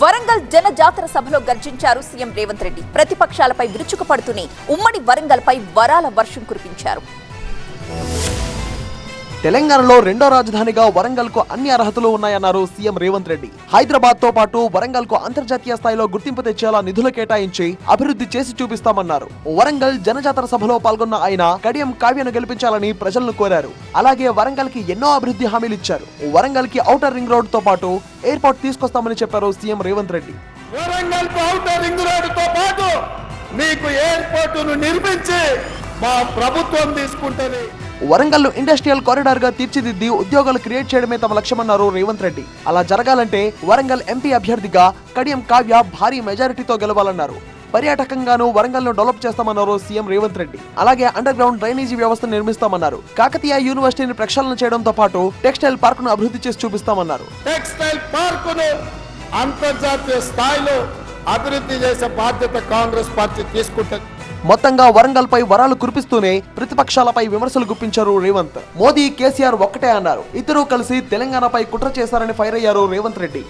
వరంగల్ జన జాతర సభలో గర్జించారు సీఎం రేవంత్ రెడ్డి. ప్రతిపక్షాలపై విరుచుకుపడుతూనే ఉమ్మడి వరంగల్ పై వరాల వర్షం కురిపించారు. తెలంగాణలో రెండో రాజధానిగా వరంగల్కు అన్ని అర్హతలు ఉన్నాయన్నారు సీఎం రేవంత్ రెడ్డి. హైదరాబాద్తో పాటు వరంగల్కు అంతర్జాతీయ స్థాయిలో గుర్తింపు తెచ్చేలా నిధులు కేటాయించి అభివృద్ధి చేసి చూపిస్తామన్నారు. వరంగల్ జనజాతర సభలో పాల్గొన్న ఆయన కడియం కావ్యను గెలిపించాలని ప్రజలను కోరారు. అలాగే వరంగల్కి ఎన్నో అభివృద్ధి హామీలు ఇచ్చారు. వరంగల్కి ఔటర్ రింగ్ రోడ్తో పాటు ఎయిర్పోర్ట్ తీసుకొస్తామని చెప్పారు CM Revanth Reddy. Warangal outer ring రోడ్డుతో పాటు మీకు ఎయిర్పోర్టును నిర్మించి మా ప్రభుత్వం తీసుకుంటుంది. వరంగల్ ఇండస్ట్రియల్ కారిడార్గా తీర్చిదిద్ది ఉద్యోగాలు క్రియేట్ చేయడమే తమ లక్ష్యమన్నారు రేవంత్ రెడ్డి. అలా జరగాలంటే వరంగల్ ఎంపీ అభ్యర్థిగా కడియం కావ్య భారీ మెజారిటీతో గెలవాలన్నారు. పర్యాటకంగాను వరంగల్ను డెవలప్ చేస్తామన్నారు సీఎం రేవంత్ రెడ్డి. అలాగే అండర్ గ్రౌండ్ డ్రైనేజీ వ్యవస్థ నిర్మిస్తామన్నారు. కాకతీయ యూనివర్సిటీని ప్రక్షాళన చేయడంతో పాటు టెక్స్టైల్ పార్క్ను అభివృద్ధి చేసి చూపిస్తామన్నారు. టెక్స్టైల్ పార్కును అంతర్జాతీయ స్థాయిలో అభివృద్ధి చేసే బాధ్యత కాంగ్రెస్ పార్టీ తీసుకుంటుంది. మొత్తంగా వరంగల్ పై వరాలు కురిపిస్తూనే ప్రతిపక్షాలపై విమర్శలు గుప్పించారు రేవంత్. మోదీ కేసీఆర్ ఒక్కటే అన్నారు. ఇద్దరూ కలిసి తెలంగాణపై కుట్ర చేశారని ఫైర్ అయ్యారు రేవంత్ రెడ్డి.